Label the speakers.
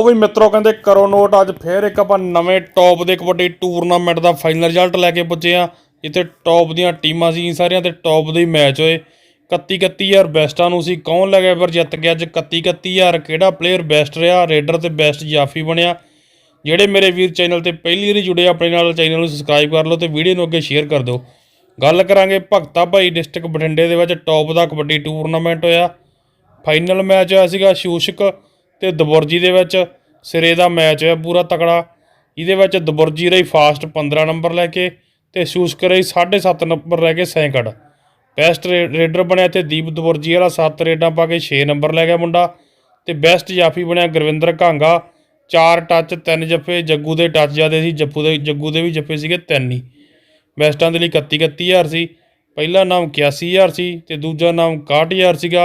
Speaker 1: ਉਹ ਵੀ ਮਿੱਤਰੋ ਕਹਿੰਦੇ ਕਰੋ ਨੋਟ, ਅੱਜ ਫੇਰ ਇੱਕ ਆਪਾਂ ਨਵੇਂ ਟੌਪ ਦੇ ਕਬੱਡੀ ਟੂਰਨਾਮੈਂਟ ਦਾ ਫਾਈਨਲ ਰਿਜ਼ਲਟ ਲੈ ਕੇ ਪੁੱਜੇ ਆ ਜਿੱਥੇ ਟੌਪ ਦੀਆਂ ਟੀਮਾਂ ਸੀ ਸਾਰੀਆਂ ਤੇ ਟੌਪ ਦੇ ਮੈਚ ਹੋਏ। 31 31000 ਬੈਸਟਾਂ ਨੂੰ ਸੀ, ਕੌਣ ਲੈ ਗਿਆ ਫਿਰ ਜਿੱਤ ਗਿਆ? ਅੱਜ 31 31000 ਕਿਹੜਾ ਪਲੇਅਰ ਬੈਸਟ ਰਿਹਾ? ਰੇਡਰ ਤੇ ਬੈਸਟ ਜਾਫੀ ਬਣਿਆ। ਜਿਹੜੇ ਮੇਰੇ ਵੀਰ ਚੈਨਲ ਤੇ ਪਹਿਲੀ ਵਾਰੀ ਜੁੜੇ, ਆਪਣੇ ਨਾਲ ਚੈਨਲ ਨੂੰ ਸਬਸਕ੍ਰਾਈਬ ਕਰ ਲਓ ਤੇ ਵੀਡੀਓ ਨੂੰ ਅੱਗੇ ਸ਼ੇਅਰ ਕਰ ਦਿਓ। ਗੱਲ ਕਰਾਂਗੇ ਭਗਤਾ ਭਾਈ ਡਿਸਟ੍ਰਿਕਟ ਬਠਿੰਡੇ ਦੇ ਵਿੱਚ ਟੌਪ ਦਾ ਕਬੱਡੀ ਟੂਰਨਾਮੈਂਟ ਹੋਇਆ। ਫਾਈਨਲ ਮੈਚ ਹੋਇਆ ਸੀਗਾ, ਸ਼ੂਸ਼ਕ ਤੇ ਦਬੁਰਜੀ ਦੇ ਵਿੱਚ ਸਿਰੇ ਦਾ ਮੈਚ ਹੋਇਆ ਪੂਰਾ ਤਕੜਾ। ਇਹਦੇ ਵਿੱਚ ਦਬੁਰਜੀ ਰਹੀ ਫਾਸਟ 15 ਨੰਬਰ ਲੈ ਕੇ ਤੇ ਸ਼ੂਸ਼ਕ ਰਹੀ 7.5 ਨੰਬਰ ਲੈ ਕੇ ਸੈਂਕੜ। ਬੈਸਟ ਰੇਡਰ ਬਣਿਆ ਤੇ ਦੀਪ ਦਬੁਰਜੀ ਵਾਲਾ 7 ਰੇਡਾਂ ਪਾ ਕੇ 6 ਨੰਬਰ ਲੈ ਗਿਆ ਮੁੰਡਾ। ਤੇ ਬੈਸਟ ਜਾਫੀ ਬਣਿਆ ਗੁਰਵਿੰਦਰ ਘਾਂਗਾ 4 ਟੱਚ 3 ਜੱਫੇ, ਜੱਗੂ ਦੇ ਟੱਚ ਜਿਆਦੇ ਸੀ ਜੱਪੂ ਦੇ, ਜੱਗੂ ਦੇ ਵੀ ਜੱਫੇ ਸੀਗੇ 3 ਹੀ। ਬੈਸਟਾਂ ਦੇ ਲਈ 31 31000 ਸੀ। ਪਹਿਲਾ ਨਾਮ 81000 ਸੀ ਤੇ ਦੂਜਾ ਨਾਮ 61000 ਸੀਗਾ।